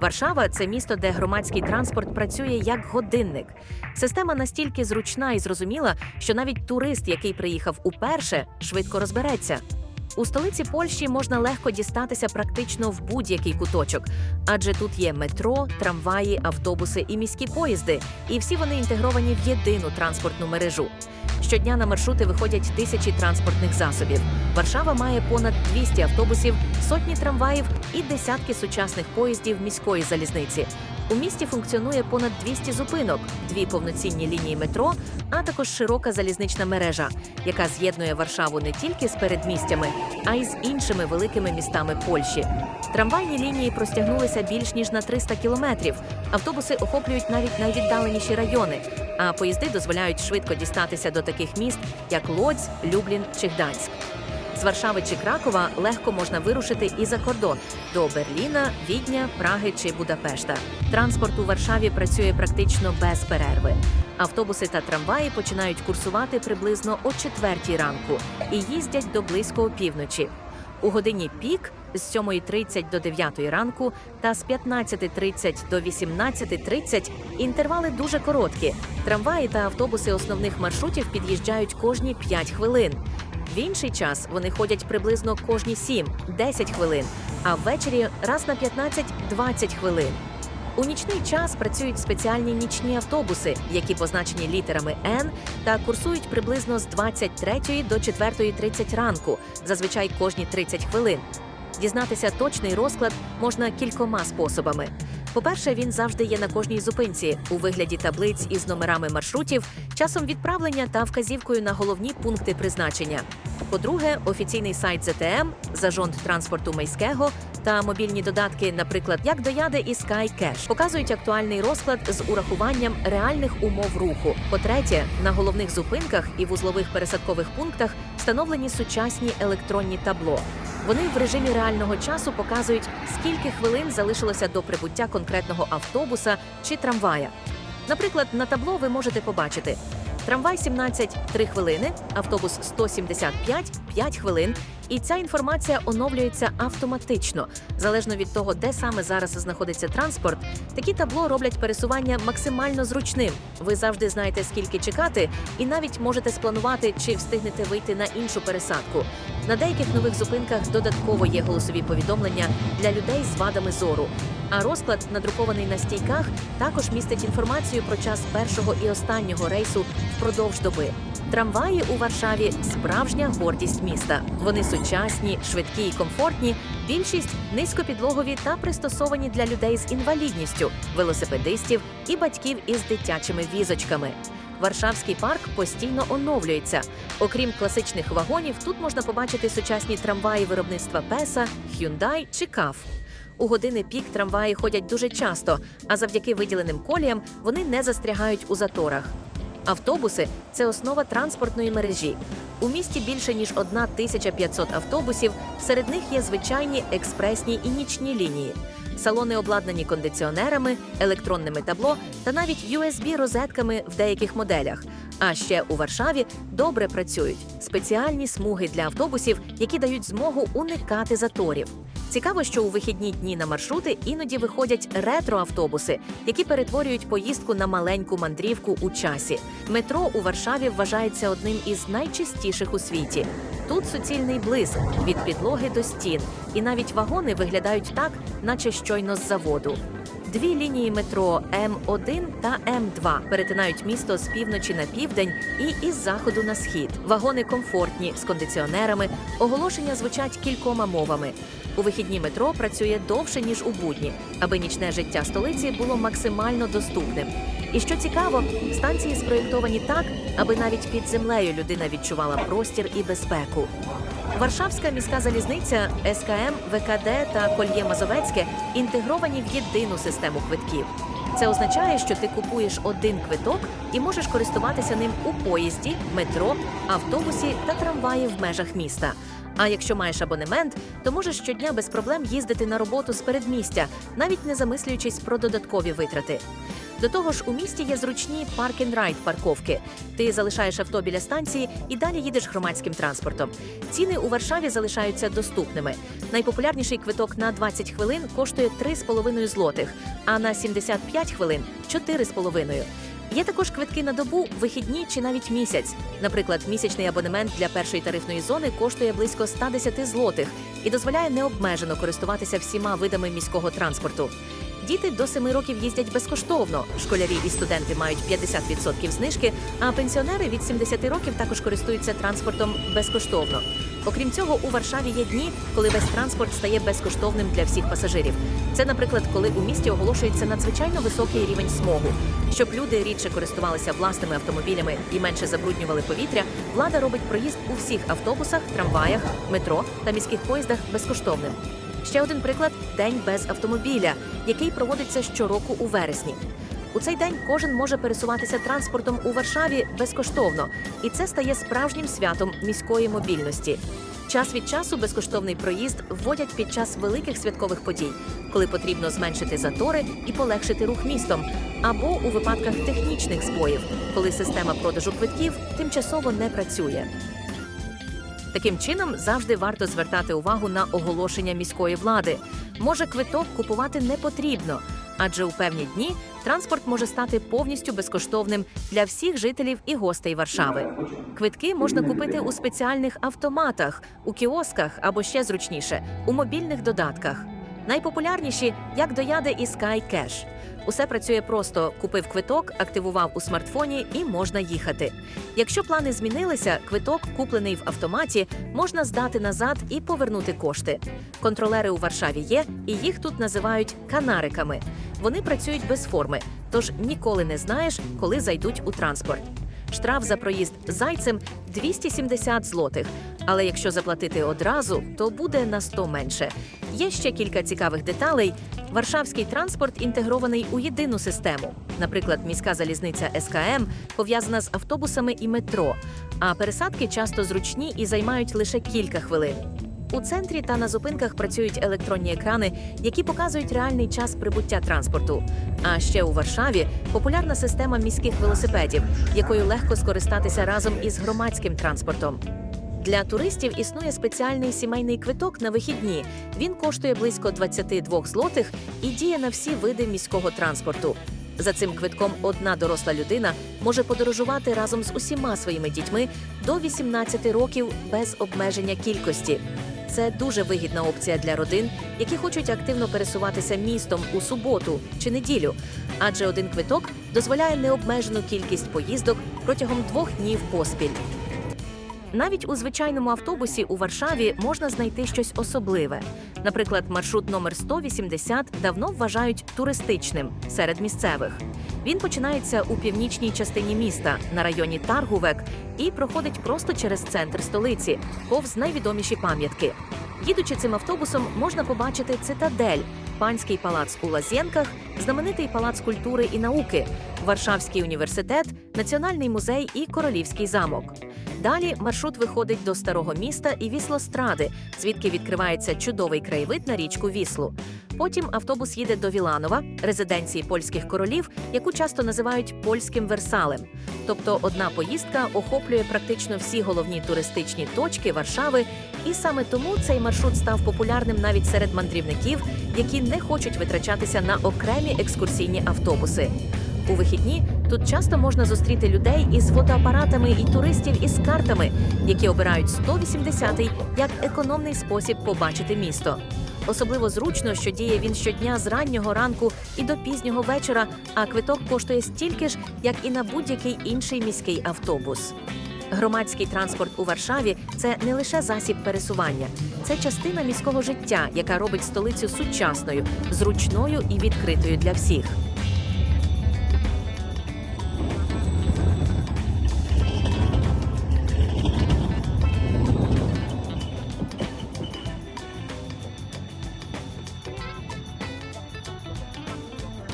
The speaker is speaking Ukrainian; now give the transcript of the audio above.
Варшава це місто, де громадський транспорт працює як годинник. Система настільки зручна і зрозуміла, що навіть турист, який приїхав уперше, швидко розбереться. У столиці Польщі можна легко дістатися практично в будь-який куточок, адже тут є метро, трамваї, автобуси і міські поїзди, і всі вони інтегровані в єдину транспортну мережу. Щодня на маршрути виходять тисячі транспортних засобів. Варшава має понад 200 автобусів, сотні трамваїв і десятки сучасних поїздів міської залізниці. У місті функціонує понад 200 зупинок, дві повноцінні лінії метро, а також широка залізнична мережа, яка з'єднує Варшаву не тільки з передмістями, а й з іншими великими містами Польщі. Трамвайні лінії простягнулися більш ніж на 300 кілометрів. Автобуси охоплюють навіть найвіддаленіші райони, а поїзди дозволяють швидко дістатися до таких міст, як Лодзь, Люблін чи Гданськ. З Варшави чи Кракова легко можна вирушити і за кордон до Берліна, Відня, Праги чи Будапешта. Транспорт у Варшаві працює практично без перерви. Автобуси та трамваї починають курсувати приблизно о четвертій ранку і їздять до близько опівночі. У годині пік з 7.30 до 9 ранку та з 15.30 до 18.30 інтервали дуже короткі. Трамваї та автобуси основних маршрутів під'їжджають кожні 5 хвилин. В інший час вони ходять приблизно кожні 7-10 хвилин, а ввечері раз на 15-20 хвилин. У нічний час працюють спеціальні нічні автобуси, які позначені літерами Н та курсують приблизно з 23 до 4.30 ранку, зазвичай кожні 30 хвилин. Дізнатися точний розклад можна кількома способами. По-перше, він завжди є на кожній зупинці у вигляді таблиць із номерами маршрутів, часом відправлення та вказівкою на головні пункти призначення. По-друге, офіційний сайт ЗТМ, зажонд транспорту Мейського та мобільні додатки, наприклад, як дояде і SkyCash, показують актуальний розклад з урахуванням реальних умов руху. По-третє, на головних зупинках і вузлових пересадкових пунктах встановлені сучасні електронні табло. Вони в режимі реального часу показують, скільки хвилин залишилося до прибуття конкретного автобуса чи трамвая. Наприклад, на табло ви можете побачити трамвай 17 – 3 хвилини, автобус 175 – 5 хвилин. І ця інформація оновлюється автоматично. Залежно від того, де саме зараз знаходиться транспорт, такі табло роблять пересування максимально зручним. Ви завжди знаєте, скільки чекати, і навіть можете спланувати, чи встигнете вийти на іншу пересадку. На деяких нових зупинках додатково є голосові повідомлення для людей з вадами зору. А розклад, надрукований на стійках, також містить інформацію про час першого і останнього рейсу впродовж доби. Трамваї у Варшаві справжня гордість міста. Вони сучасні, швидкі і комфортні. Більшість низькопідлогові та пристосовані для людей з інвалідністю, велосипедистів і батьків із дитячими візочками. Варшавський парк постійно оновлюється. Окрім класичних вагонів, тут можна побачити сучасні трамваї виробництва Песа, Hyundai чи КАФ. У години пік трамваї ходять дуже часто, а завдяки виділеним коліям вони не застрягають у заторах. Автобуси це основа транспортної мережі. У місті більше ніж 1500 автобусів. Серед них є звичайні експресні і нічні лінії. Салони обладнані кондиціонерами, електронними табло та навіть USB-розетками в деяких моделях. А ще у Варшаві добре працюють спеціальні смуги для автобусів, які дають змогу уникати заторів. Цікаво, що у вихідні дні на маршрути іноді виходять ретроавтобуси, які перетворюють поїздку на маленьку мандрівку у часі. Метро у Варшаві вважається одним із найчистіших у світі. Тут суцільний блиск від підлоги до стін, і навіть вагони виглядають так, наче щойно з заводу. Дві лінії метро М1 та М2 перетинають місто з півночі на південь і із заходу на схід. Вагони комфортні з кондиціонерами. Оголошення звучать кількома мовами. У вихідні метро працює довше ніж у будні, аби нічне життя столиці було максимально доступним. І що цікаво, станції спроєктовані так, аби навіть під землею людина відчувала простір і безпеку. Варшавська міська залізниця, СКМ, ВКД та Кольє Мазовецьке інтегровані в єдину систему квитків. Це означає, що ти купуєш один квиток і можеш користуватися ним у поїзді, метро, автобусі та трамваї в межах міста. А якщо маєш абонемент, то можеш щодня без проблем їздити на роботу з передмістя, навіть не замислюючись про додаткові витрати. До того ж, у місті є зручні парк-н-райд парковки. Ти залишаєш авто біля станції і далі їдеш громадським транспортом. Ціни у Варшаві залишаються доступними. Найпопулярніший квиток на 20 хвилин коштує 3,5 злотих, а на 75 хвилин 4,5. Є також квитки на добу, вихідні чи навіть місяць. Наприклад, місячний абонемент для першої тарифної зони коштує близько 110 злотих і дозволяє необмежено користуватися всіма видами міського транспорту. Діти до 7 років їздять безкоштовно. Школярі і студенти мають 50% знижки, а пенсіонери від 70 років також користуються транспортом безкоштовно. Окрім цього, у Варшаві є дні, коли весь транспорт стає безкоштовним для всіх пасажирів. Це, наприклад, коли у місті оголошується надзвичайно високий рівень смогу. Щоб люди рідше користувалися власними автомобілями і менше забруднювали повітря, влада робить проїзд у всіх автобусах, трамваях, метро та міських поїздах безкоштовним. Ще один приклад день без автомобіля, який проводиться щороку у вересні. У цей день кожен може пересуватися транспортом у Варшаві безкоштовно, і це стає справжнім святом міської мобільності. Час від часу безкоштовний проїзд вводять під час великих святкових подій, коли потрібно зменшити затори і полегшити рух містом, або у випадках технічних збоїв, коли система продажу квитків тимчасово не працює. Таким чином завжди варто звертати увагу на оголошення міської влади. Може, квиток купувати не потрібно, адже у певні дні транспорт може стати повністю безкоштовним для всіх жителів і гостей Варшави. Квитки можна купити у спеціальних автоматах, у кіосках або ще зручніше у мобільних додатках. Найпопулярніші як дояде і SkyCash. Усе працює просто: купив квиток, активував у смартфоні і можна їхати. Якщо плани змінилися, квиток, куплений в автоматі, можна здати назад і повернути кошти. Контролери у Варшаві є, і їх тут називають канариками. Вони працюють без форми, тож ніколи не знаєш, коли зайдуть у транспорт. Штраф за проїзд зайцем 270 злотих. Але якщо заплатити одразу, то буде на 100 менше. Є ще кілька цікавих деталей. Варшавський транспорт інтегрований у єдину систему. Наприклад, міська залізниця СКМ пов'язана з автобусами і метро, а пересадки часто зручні і займають лише кілька хвилин. У центрі та на зупинках працюють електронні екрани, які показують реальний час прибуття транспорту. А ще у Варшаві популярна система міських велосипедів, якою легко скористатися разом із громадським транспортом. Для туристів існує спеціальний сімейний квиток на вихідні. Він коштує близько 22 злотих і діє на всі види міського транспорту. За цим квитком одна доросла людина може подорожувати разом з усіма своїми дітьми до 18 років без обмеження кількості. Це дуже вигідна опція для родин, які хочуть активно пересуватися містом у суботу чи неділю, адже один квиток дозволяє необмежену кількість поїздок протягом двох днів поспіль. Навіть у звичайному автобусі у Варшаві можна знайти щось особливе. Наприклад, маршрут номер 180 давно вважають туристичним серед місцевих. Він починається у північній частині міста на районі Таргувек і проходить просто через центр столиці, повз найвідоміші пам'ятки. Їдучи цим автобусом, можна побачити цитадель, панський палац у Лазєнках, знаменитий палац культури і науки, Варшавський університет, Національний музей і Королівський замок. Далі маршрут виходить до старого міста і Віслостради, звідки відкривається чудовий краєвид на річку Віслу. Потім автобус їде до Віланова, резиденції польських королів, яку часто називають польським Версалем. Тобто одна поїздка охоплює практично всі головні туристичні точки Варшави, і саме тому цей маршрут став популярним навіть серед мандрівників, які не хочуть витрачатися на окремі екскурсійні автобуси. У вихідні тут часто можна зустріти людей із фотоапаратами і туристів із картами, які обирають 180-й як економний спосіб побачити місто. Особливо зручно, що діє він щодня з раннього ранку і до пізнього вечора, а квиток коштує стільки ж, як і на будь-який інший міський автобус. Громадський транспорт у Варшаві це не лише засіб пересування, це частина міського життя, яка робить столицю сучасною, зручною і відкритою для всіх.